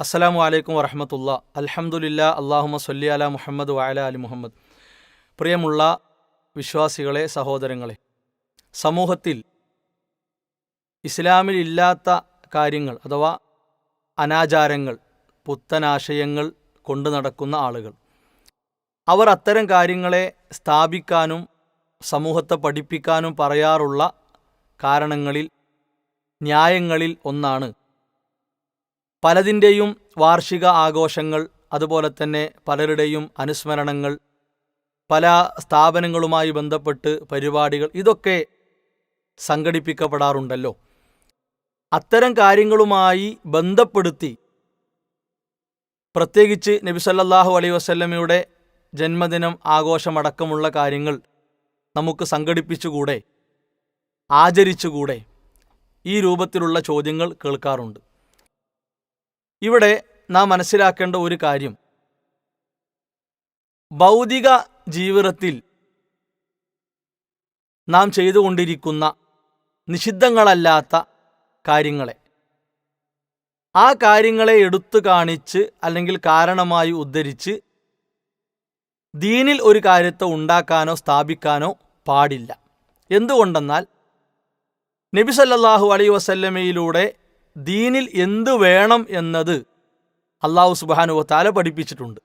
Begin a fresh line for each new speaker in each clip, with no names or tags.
അസ്സലാമു അലൈക്കും വറഹമത്തുള്ള. അലഹമുല്ല അള്ളാഹുമ സല്ലി അല മുഹമ്മദ് വായല അലി മുഹമ്മദ്. പ്രിയമുള്ള വിശ്വാസികളെ സഹോദരങ്ങളെ സമൂഹത്തിൽ ഇസ്ലാമിൽ ഇല്ലാത്ത കാര്യങ്ങൾ അഥവാ അനാചാരങ്ങൾ പുത്തനാശയങ്ങൾ കൊണ്ടു നടക്കുന്ന ആളുകൾ അവർ അത്തരം കാര്യങ്ങളെ സ്ഥാപിക്കാനും സമൂഹത്തെ പഠിപ്പിക്കാനും പറയാറുള്ള കാരണങ്ങളിൽ ന്യായങ്ങളിൽ ഒന്നാണ് പലതിന്റെയും വാർഷിക ആഘോഷങ്ങൾ അതുപോലെ തന്നെ പലരുടെയും അനുസ്മരണങ്ങൾ പല സ്ഥാപനങ്ങളുമായി ബന്ധപ്പെട്ട് പരിപാടികൾ ഇതൊക്കെ സംഘടിപ്പിക്കപ്പെടാറുണ്ടല്ലോ. അത്തരം കാര്യങ്ങളുമായി ബന്ധപ്പെടുത്തി പ്രത്യേകിച്ച് നബി സല്ലല്ലാഹു അലൈഹി വസല്ലമയുടെ ജന്മദിനം ആഘോഷമടക്കമുള്ള കാര്യങ്ങൾ നമുക്ക് സംഘടിപ്പിച്ചുകൂടെ ആചരിച്ചുകൂടെ ഈ രൂപത്തിലുള്ള ചോദ്യങ്ങൾ കേൾക്കാറുണ്ട്. ഇവിടെ നാം മനസ്സിലാക്കേണ്ട ഒരു കാര്യം. ഭൗതിക ജീവിതത്തിൽ നാം ചെയ്തുകൊണ്ടിരിക്കുന്ന നിഷിദ്ധങ്ങളല്ലാത്ത കാര്യങ്ങളെ. ആ കാര്യങ്ങളെ എടുത്തു കാണിച്ച് അല്ലെങ്കിൽ കാരണമായി ഉദ്ധരിച്ച് ദീനിൽ ഒരു കാര്യത്തെ ഉണ്ടാക്കാനോ സ്ഥാപിക്കാനോ പാടില്ല. എന്തുകൊണ്ടെന്നാൽ നബി സല്ലല്ലാഹു അലൈഹി വസല്ലമയിലൂടെ ദീനിൽ എന്ത് വേണം എന്നത് അള്ളാഹു സുബാനുവ താല പഠിപ്പിച്ചിട്ടുണ്ട്.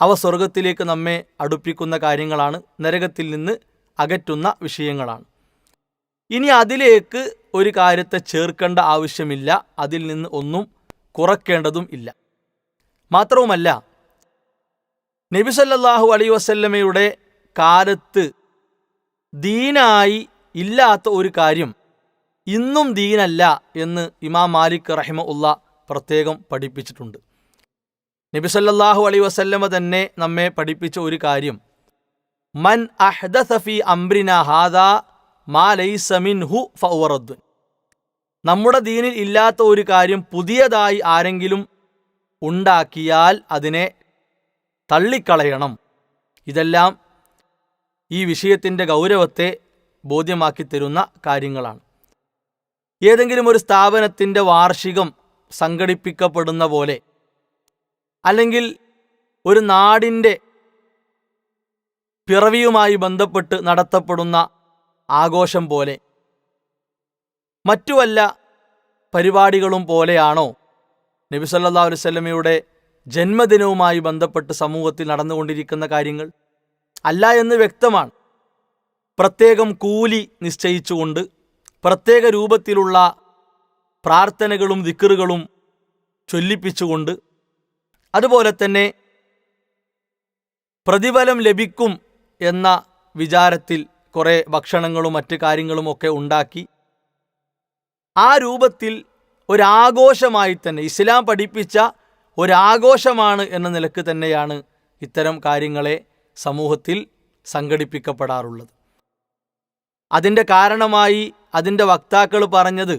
അവ സ്വർഗത്തിലേക്ക് നമ്മെ അടുപ്പിക്കുന്ന കാര്യങ്ങളാണ് നരകത്തിൽ നിന്ന് അകറ്റുന്ന വിഷയങ്ങളാണ്. ഇനി അതിലേക്ക് ഒരു കാര്യത്തെ ചേർക്കേണ്ട ആവശ്യമില്ല അതിൽ നിന്ന് ഒന്നും കുറയ്ക്കേണ്ടതും ഇല്ല. മാത്രവുമല്ല നബിസല്ലാഹു അലൈ വസല്ലമയുടെ കാലത്ത് ദീനായി ഇല്ലാത്ത ഒരു കാര്യം ഇന്നും ദീനല്ല എന്ന് ഇമാം മാലിക് റഹിമ ഉള്ള പ്രത്യേകം പഠിപ്പിച്ചിട്ടുണ്ട്. നബി സല്ലല്ലാഹു അലൈഹി വസല്ലമ തന്നെ നമ്മെ പഠിപ്പിച്ച ഒരു കാര്യം. മൻ അഹ്ദസഫി അംബ്രിന ഹാദാ മാ ലൈസ മിൻഹു ഫൗറദ്ദുൻ നമ്മുടെ ദീനിൽ ഇല്ലാത്ത ഒരു കാര്യം പുതിയതായി ആരെങ്കിലും ഉണ്ടാക്കിയാൽ അതിനെ തള്ളിക്കളയണം. ഇതെല്ലാം ഈ വിഷയത്തിന്റെ ഗൗരവത്തെ ബോധ്യമാക്കി തരുന്ന കാര്യങ്ങളാണ്. ഏതെങ്കിലും ഒരു സ്ഥാപനത്തിന്റെ വാർഷികം സംഘടിപ്പിക്കപ്പെടുന്ന പോലെ അല്ലെങ്കിൽ ഒരു നാടിന്റെ പിറവിയുമായി ബന്ധപ്പെട്ട് നടത്തപ്പെടുന്ന ആഘോഷം പോലെ മറ്റു വല്ല പരിപാടികളും പോലെയാണോ നബി സല്ലാ അലുസല്ലമയുടെ ജന്മദിനവുമായി ബന്ധപ്പെട്ട് സമൂഹത്തിൽ നടന്നുകൊണ്ടിരിക്കുന്ന കാര്യങ്ങൾ? അല്ല എന്ന് വ്യക്തമാണ്. പ്രത്യേകം കൂലി നിശ്ചയിച്ചുകൊണ്ട് പ്രത്യേക രൂപത്തിലുള്ള പ്രാർത്ഥനകളും ദിക്കറുകളും ചൊല്ലിപ്പിച്ചുകൊണ്ട് അതുപോലെ തന്നെ പ്രതിഫലം ലഭിക്കും എന്ന വിചാരത്തിൽ കുറേ ഭക്ഷണങ്ങളും മറ്റ് കാര്യങ്ങളുമൊക്കെ ഉണ്ടാക്കി ആ രൂപത്തിൽ ഒരാഘോഷമായി തന്നെ ഇസ്ലാം പഠിപ്പിച്ച ഒരാഘോഷമാണ് എന്ന നിലയ്ക്ക് തന്നെയാണ് ഇത്തരം കാര്യങ്ങളെ സമൂഹത്തിൽ സംഘടിപ്പിക്കപ്പെടാറുള്ളത്. അതിന്റെ കാരണമായി അതിന്റെ വക്താക്കൾ പറഞ്ഞത്.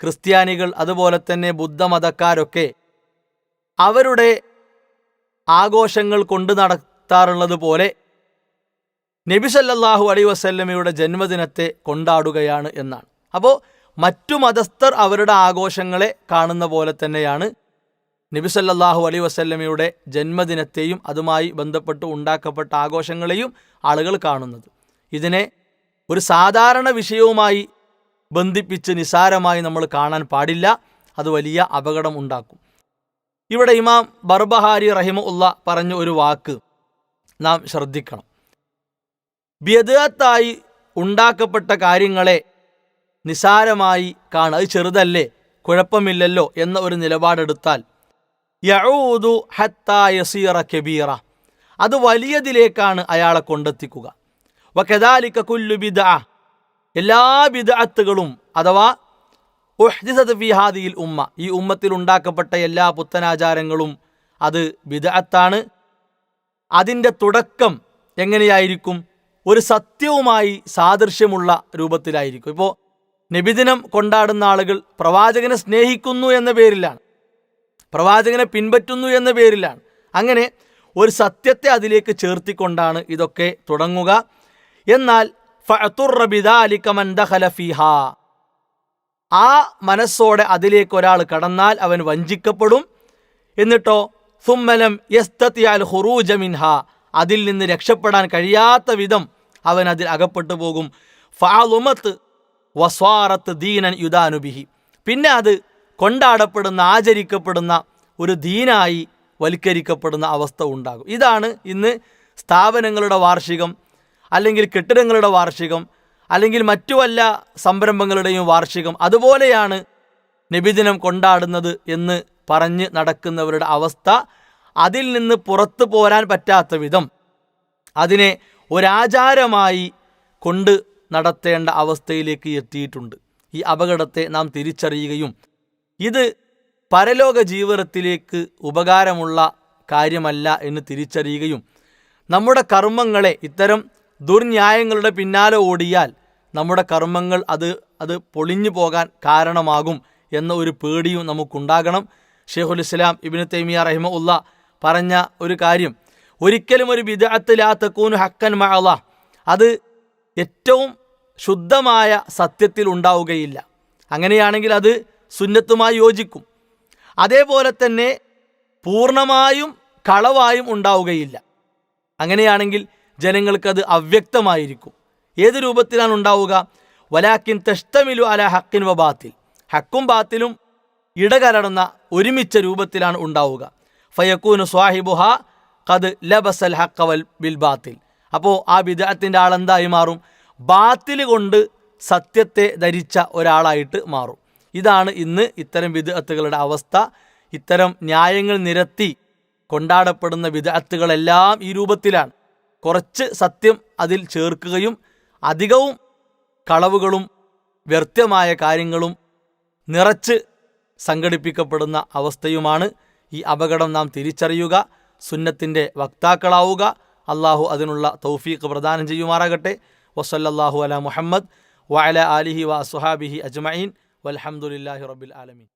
ക്രിസ്ത്യാനികൾ അതുപോലെ തന്നെ ബുദ്ധമതക്കാരൊക്കെ അവരുടെ ആഘോഷങ്ങൾ കൊണ്ട് നടത്താറുള്ളത് പോലെ നബിസല്ലാഹു അലൈ വസല്ലമയുടെ ജന്മദിനത്തെ കൊണ്ടാടുകയാണ് എന്നാണ്. അപ്പോൾ മറ്റു മതസ്ഥർ അവരുടെ ആഘോഷങ്ങളെ കാണുന്ന പോലെ തന്നെയാണ് നബിസല്ലാഹു അലൈ വസല്ലമയുടെ ജന്മദിനത്തെയും അതുമായി ബന്ധപ്പെട്ട് ഉണ്ടാക്കപ്പെട്ട ആഘോഷങ്ങളെയും ആളുകൾ കാണുന്നത്. ഇതിനെ ഒരു സാധാരണ വിഷയവുമായി ബന്ധിപ്പിച്ച് നിസാരമായി നമ്മൾ കാണാൻ പാടില്ല. അത് വലിയ അപകടം ഉണ്ടാക്കും. ഇവിടെ ഇമാം ബർബഹാരി റഹിമ ഉള്ള പറഞ്ഞ ഒരു വാക്ക് നാം ശ്രദ്ധിക്കണം. വ്യതത്തായി ഉണ്ടാക്കപ്പെട്ട കാര്യങ്ങളെ നിസാരമായി കാണുക. അത് ചെറുതല്ലേ? കുഴപ്പമില്ലല്ലോ എന്ന ഒരു നിലപാടെടുത്താൽ യഊദു ഹത്താ യസീറ കബീറ. അത് വലിയതിലേക്കാണ് അയാളെ കൊണ്ടെത്തിക്കുക. വക്കദാലിക്ക കുല്ലു ബിദ എല്ലാ ബിദഅത്തുകളും അഥവാ ഉഹ്ദിസത് ഫിഹാദിയിൽ ഉമ്മ. ഈ ഉമ്മത്തിൽ ഉണ്ടാക്കപ്പെട്ട എല്ലാ പുത്തനാചാരങ്ങളും അത് ബിദഅത്താണ്. അതിന്റെ തുടക്കം എങ്ങനെയായിരിക്കും? ഒരു സത്യവുമായി സാദൃശ്യമുള്ള രൂപത്തിലായിരിക്കും. ഇപ്പോൾ നബിദിനം കൊണ്ടാടുന്ന ആളുകൾ പ്രവാചകനെ സ്നേഹിക്കുന്നു എന്ന പേരിലാണ്. പ്രവാചകനെ പിൻപറ്റുന്നു എന്ന പേരിലാണ്. അങ്ങനെ ഒരു സത്യത്തെ അതിലേക്ക് ചേർത്തിക്കൊണ്ടാണ് ഇതൊക്കെ തുടങ്ങുക. എന്നാൽ ആ മനസ്സോടെ അതിലേക്ക് ഒരാൾ കടന്നാൽ അവൻ വഞ്ചിക്കപ്പെടും. എന്നിട്ടോ സുമ്മലം അതിൽ നിന്ന് രക്ഷപ്പെടാൻ കഴിയാത്ത വിധം അവൻ അതിൽ അകപ്പെട്ടു പോകും. ഫാലുമത്ത് വസ്വാറത്ത് ദീനൻ യുദാനുബിഹി പിന്നെ അത് കൊണ്ടാടപ്പെടുന്ന ആചരിക്കപ്പെടുന്ന ഒരു ദീനായി വൽക്കരിക്കപ്പെടുന്ന അവസ്ഥ ഉണ്ടാകും. ഇതാണ് ഇന്ന് സ്ഥാപനങ്ങളുടെ വാർഷികം. അല്ലെങ്കിൽ കെട്ടിടങ്ങളുടെ വാർഷികം അല്ലെങ്കിൽ മറ്റു വല്ല സംരംഭങ്ങളുടെയും വാർഷികം അതുപോലെയാണ് നബിദിനം കൊണ്ടാടുന്നത് എന്ന് പറഞ്ഞ് നടക്കുന്നവരുടെ അവസ്ഥ അതിൽ നിന്ന് പുറത്തു പോരാൻ പറ്റാത്ത വിധം അതിനെ ഒരാചാരമായി കൊണ്ട് നടത്തേണ്ട അവസ്ഥയിലേക്ക് എത്തിയിട്ടുണ്ട്. ഈ അപകടത്തെ നാം തിരിച്ചറിയുകയും ഇത് പരലോക ജീവിതത്തിലേക്ക് ഉപകാരമുള്ള കാര്യമല്ല എന്ന് തിരിച്ചറിയുകയും നമ്മുടെ കർമ്മങ്ങളെ ഇത്തരം ദുർന്യായങ്ങളുടെ പിന്നാലെ ഓടിയാൽ നമ്മുടെ കർമ്മങ്ങൾ അത് അത് പൊളിഞ്ഞു പോകാൻ കാരണമാകും എന്ന ഒരു പേടിയും നമുക്കുണ്ടാകണം. ഷെയ്ഖുൽ ഇസ്ലാം ഇബിന് തൈമിയ റഹിമ ഉള്ള പറഞ്ഞ ഒരു കാര്യം. ഒരിക്കലും ഒരു വിദഗ്ധത്തിലാത്തക്കൂന് ഹക്കൻ മഅള അത് ഏറ്റവും ശുദ്ധമായ സത്യത്തിൽ ഉണ്ടാവുകയില്ല. അങ്ങനെയാണെങ്കിൽ അത് സുന്നത്തുമായി യോജിക്കും. അതേപോലെ തന്നെ പൂർണമായും കളവായും ഉണ്ടാവുകയില്ല. അങ്ങനെയാണെങ്കിൽ ജനങ്ങൾക്കത് അവ്യക്തമായിരിക്കും. ഏത് രൂപത്തിലാണ് ഉണ്ടാവുക? വലാക്കിൻ തെഷ്ടമിലു അല ഹക്കിൻ വ ബാത്തിൽ. ഹക്കും ബാത്തിലും ഇടകലർന്ന ഒരുമിച്ച രൂപത്തിലാണ് ഉണ്ടാവുക. ഫയക്കൂനു സ്വാഹിബുഹ കത് ലബസൽ ഹക്കവൽ ബിൽ ബാത്തിൽ. അപ്പോൾ ആ വിദഗ്ധത്തിന്റെ ആളെന്തായി മാറും? ബാത്തിൽ കൊണ്ട് സത്യത്തെ ധരിച്ച ഒരാളായിട്ട് മാറും. ഇതാണ് ഇന്ന് ഇത്തരം വിദഗത്തുകളുടെ അവസ്ഥ. ഇത്തരം ന്യായങ്ങൾ നിരത്തി കൊണ്ടാടപ്പെടുന്ന വിദഗത്തുകളെല്ലാം ഈ രൂപത്തിലാണ്. കുറച്ച് സത്യം അതിൽ ചേർക്കുകയും അധികവും കളവുകളും വ്യർത്ഥമായ കാര്യങ്ങളും നിറച്ച് സംഘടിപ്പിക്കപ്പെടുന്ന അവസ്ഥയുമാണ് ഈ അപകടം നാം തിരിച്ചറിയുക സുന്നത്തിന്റെ വക്താക്കളാവുക. അള്ളാഹു അതിനുള്ള തൗഫീഖ് പ്രദാനം ചെയ്യുമാറാകട്ടെ. വസല്ലല്ലാഹു അല മുഹമ്മദ് വഅല ആലിഹി വ സുഹാബിഹി അജ്മഈൻ. വൽഹംദുലില്ലാഹി റബ്ബിൽ ആലമീൻ.